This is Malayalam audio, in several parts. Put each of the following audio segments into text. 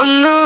Oh no.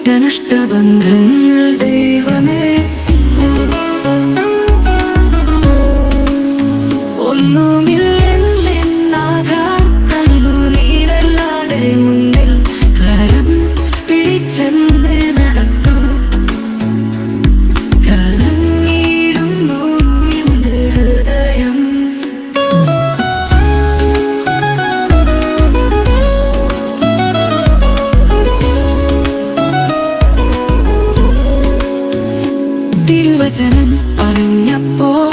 കഷ്ടനഷ്ടബന്ധങ്ങൾ ദൈവമേ. niya po.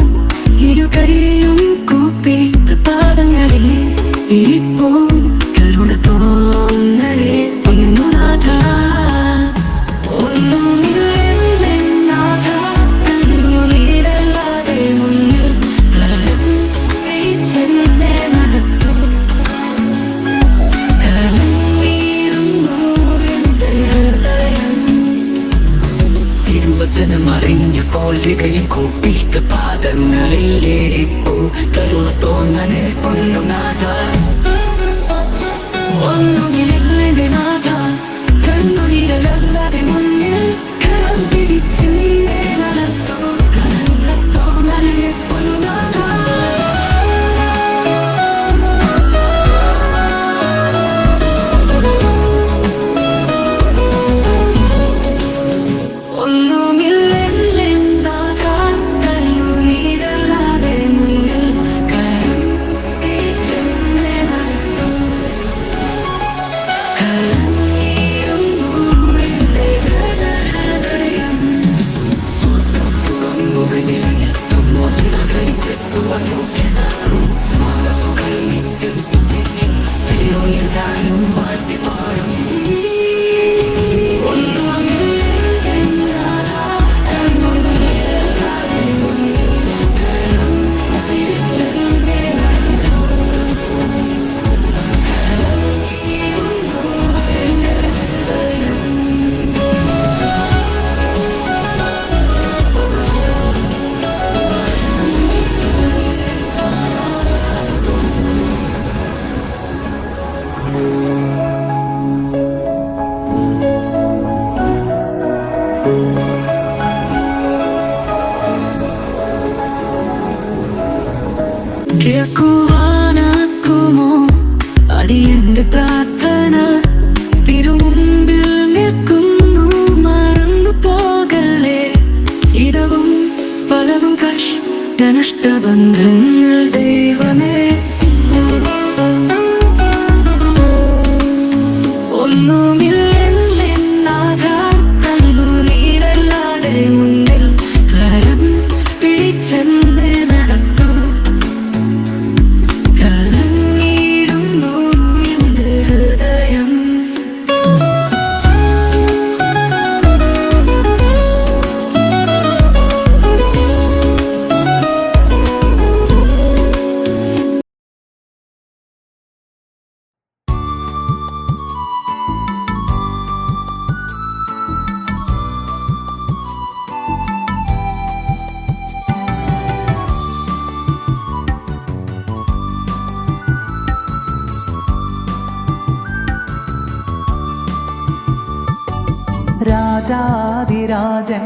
രാജാതിരാജൻ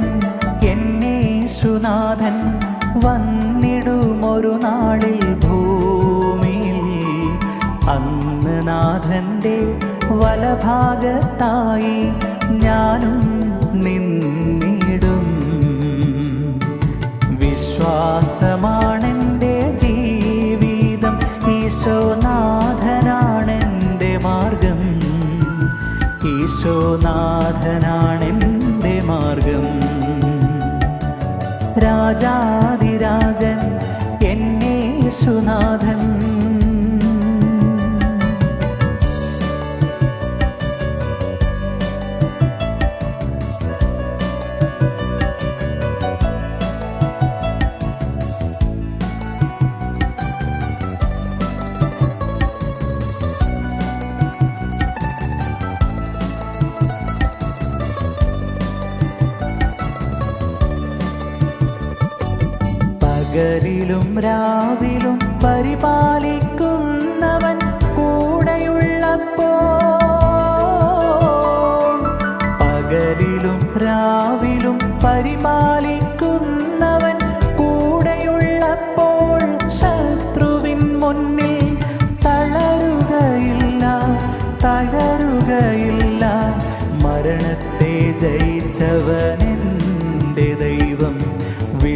എന്നേശുനാഥൻ വന്നിടുമൊരു നാളിൽ ഭൂമിയിൽ. അന്ന് നാഥന്റെ വലഭാഗത്തായി ഞാനും നിന്നിടും. വിശ്വാസമാണെന്റെ ജീവിതം ഈശോനാഥനാണെന്റെ മാർഗം. ഈശോനാഥനാണെന്റെ മാർഗം. രാജാതിരാജൻ എന്നേശുനാഥൻ പകലിലും രാവിലും പരിപാലിക്കുന്നവൻ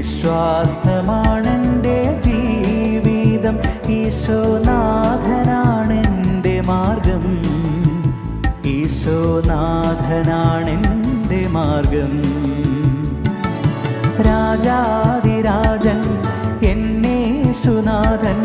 വിശ്വാസമാണെന്റെ ജീവിതം ഈശോനാഥനാണെന്റെ മാർഗം. ഈശോനാഥനാണെന്റെ മാർഗം. രാജാതിരാജൻ എന്നേശുനാഥൻ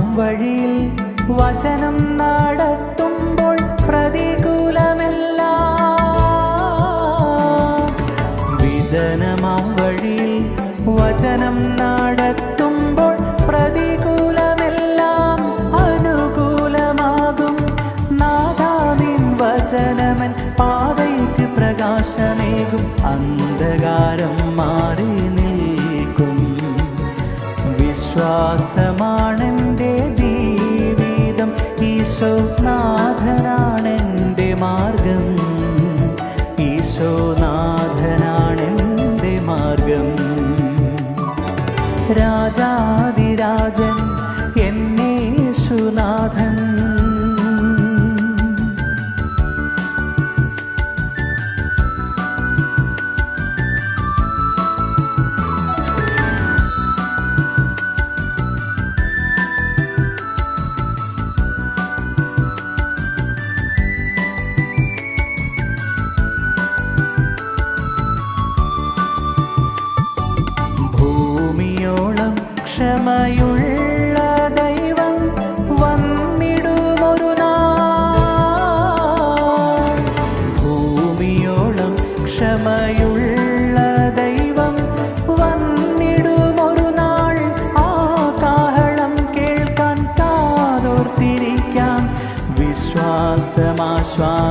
വിജനമാം വഴിയിൽ വചനം നടത്തുമ്പോൾ പ്രതികൂലമെല്ലാം. വിജനമാം വഴിയിൽ വചനം നടത്തുമ്പോൾ പ്രതികൂലമെല്ലാം അനുകൂലമാകും. നാദാവിൻ വചനമൻ പാതയ്ക്ക് പ്രകാശമേകും. അന്ധകാരം മാറി നിൽക്കും. വിശ്വാസമാണെന്റെ ജീവിതം ഈശോനാഥനാണെന്റെ മാർഗം.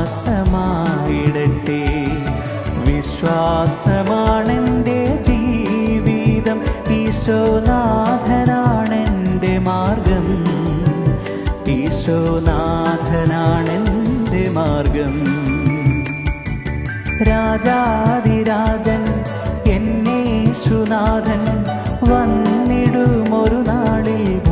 വിശ്വാസമാശ്വാസമായിടട്ടെ വിശ്വാസമാണെന്റെ ജീവിതം. ഈശോനാഥനാണെന്റെ മാർഗം. ഈശോനാഥനാണെന്റെ മാർഗം. രാജാതിരാജൻ എന്നേശുനാഥൻ വന്നിടുമൊരു നാളിൽ.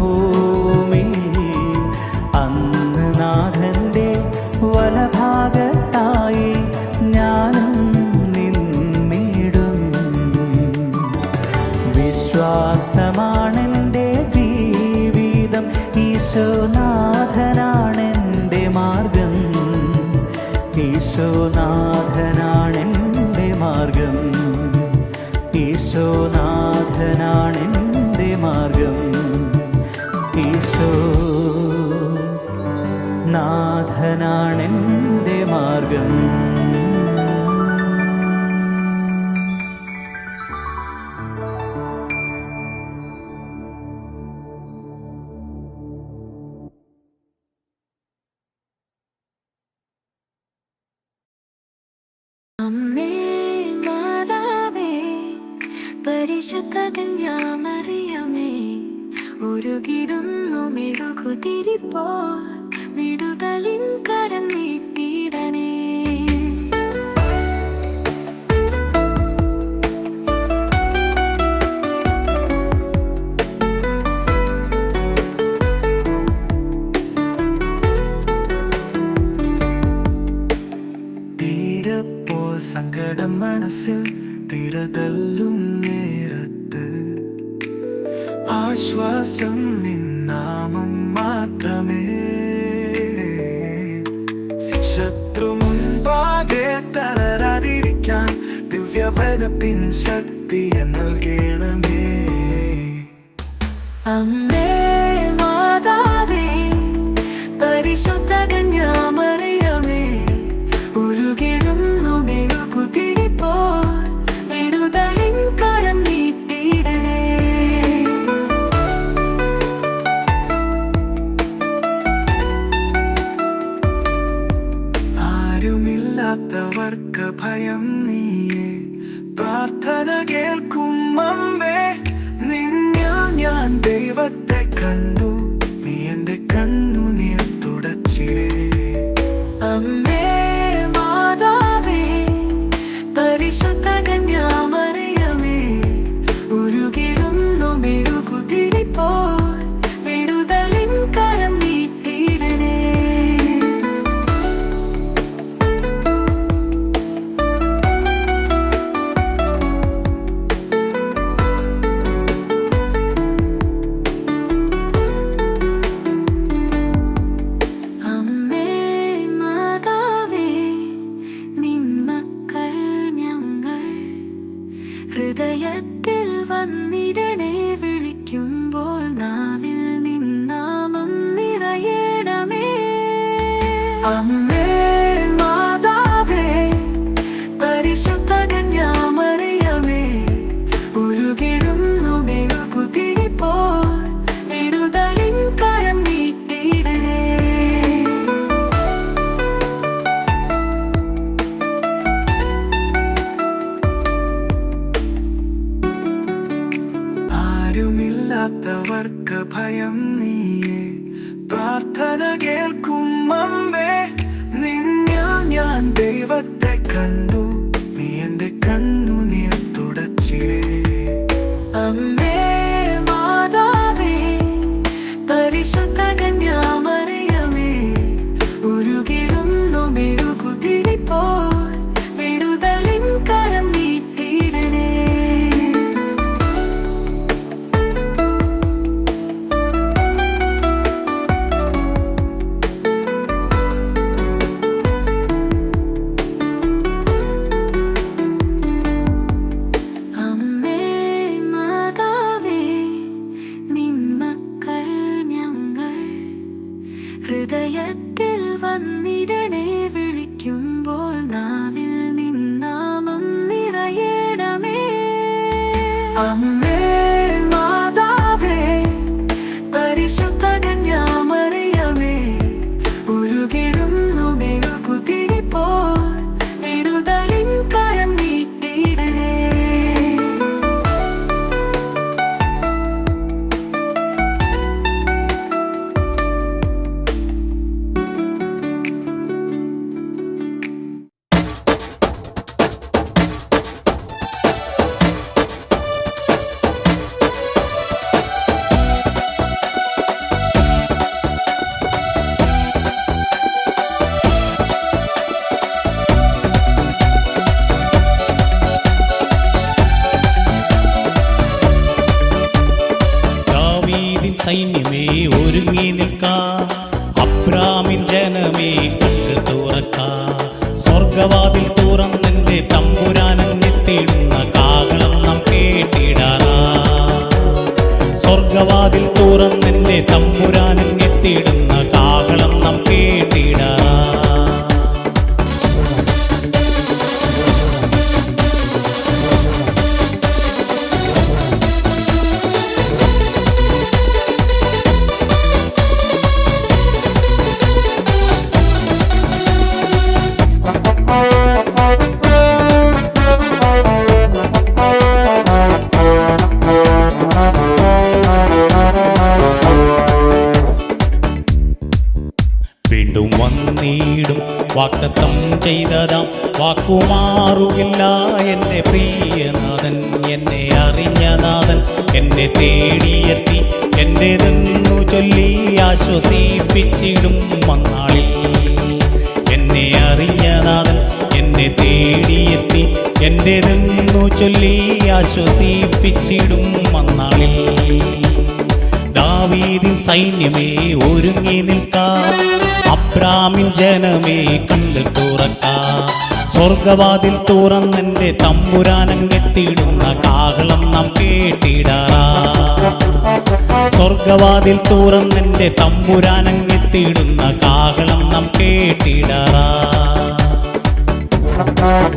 വിശ്വാസമാണെന്റെ ജീവിതം. ഈശോനാഥനാണെന്റെ മാർഗം. ഈശോനാഥനാണെന്റെ മാർഗം. ഈശോനാഥനാണെന്റെ മാർഗം. ഈശോ നാഥനാണെന്റെ മാർഗം. ദേശത്തകൻ ഞാമറിയമേ ഒരുകിടുന്നു മിടുകുതിരിപ്പോ വിടുതലിൻ കരം നീട്ടിയിടണേ സങ്കടം മനസ്സിൽ തിരതല്ലും നേരം. ആശ്വാസം നിൻ നാമം മാത്രമേ. ശത്രു മുൻപാകെ തളരാതിരിക്കാൻ ദിവ്യവനത്തിൻ ശക്തിയെ നൽകണമേ. അമ്മേ. തമ്പുരാനങ്ങ ചെയ്തതാം വാക്കുമാറുകില്ല എന്റെ പ്രിയനാഥൻ എന്നെ അറിഞ്ഞനാഥൻ എന്നെ തേടിയെത്തി എന്റെതെന്നു ചൊല്ലി ആശ്വസിപ്പിച്ചിടും മന്നാളിൽ എന്നെ അറിഞ്ഞനാഥൻ എന്നെ തേടിയെത്തി എന്റെതെന്നു ചൊല്ലി ആശ്വസിപ്പിച്ചിടും മന്നാളിൽ ദാവീദിൻ സൈന്യമേ ഒരുങ്ങി നിൽക്കാ അബ്രാമിൻ ജനമേ കണ്ടൽ തുറക്ക. സ്വർഗവാതിൽ തുറന്നെന്റെ തമ്പുരാനങ്ങെത്തിയിടുന്ന കാഹളം നാം കേട്ടിടാറാ. സ്വർഗവാതിൽ തുറന്നെന്റെ തമ്പുരാനങ്ങെത്തിയിടുന്ന കാഹളം നാം കേട്ടിടാറാ. കഷ്ടങ്ങൾ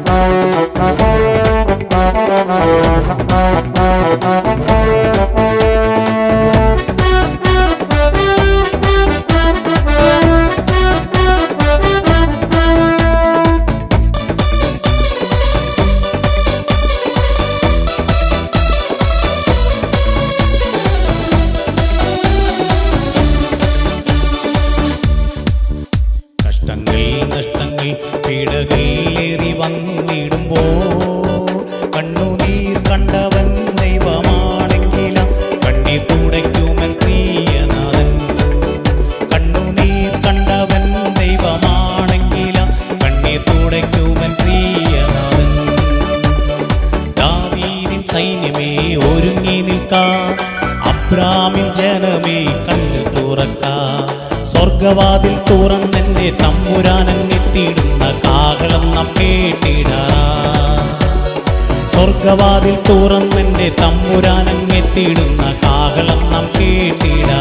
സ്വർഗവാതിൽ തുറന്നെന്റെ തമ്പുരാനങ്ങെത്തിയിടുന്ന കാഹളം നാം കേട്ടിടാ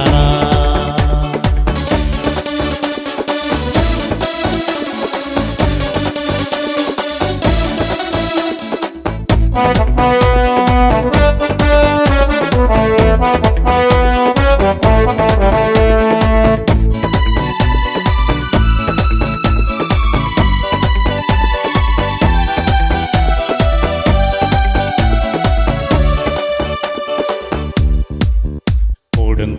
കൊടും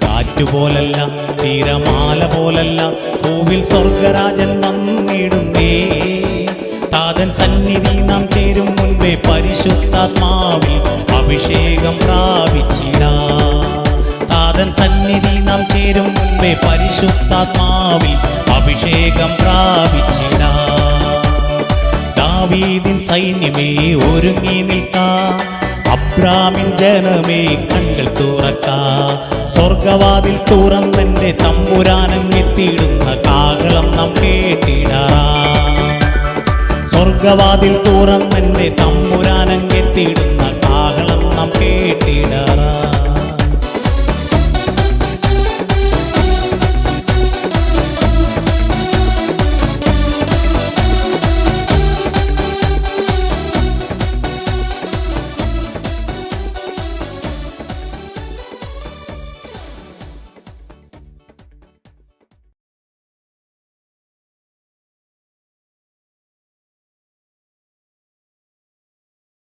പോലല്ല തീരമാല പോലല്ല. പൂവിൽ സ്വർഗരാജൻ വന്നിടുന്നേ. താതൻ സന്നിധി നാം ചേരും മുൻപേ പരിശുദ്ധാത്മാവിൽ അഭിഷേകം പ്രാപിച്ചിടാ. താതൻ സന്നിധി നാം ചേരും മുൻപേ പരിശുദ്ധാത്മാവിൽ അഭിഷേകം പ്രാപിച്ചിടാ. ദാവീദിൻ സൈന്യമേ ഒരുങ്ങി നിൽക്കാ. അബ്രാമിൻ ജനമേ കണ്കൾ തുറക്ക. സ്വർഗവാതിൽ തുറന്നെന്റെ തമ്പുരാനങ്ങെത്തിയിടുന്ന കാഹളം നാം കേട്ടിടാറാ. സ്വർഗവാതിൽ തുറന്നെന്റെ തമ്പുരാനങ്ങെത്തിയിടുന്ന കാഹളം നാം കേട്ടിടാറാ.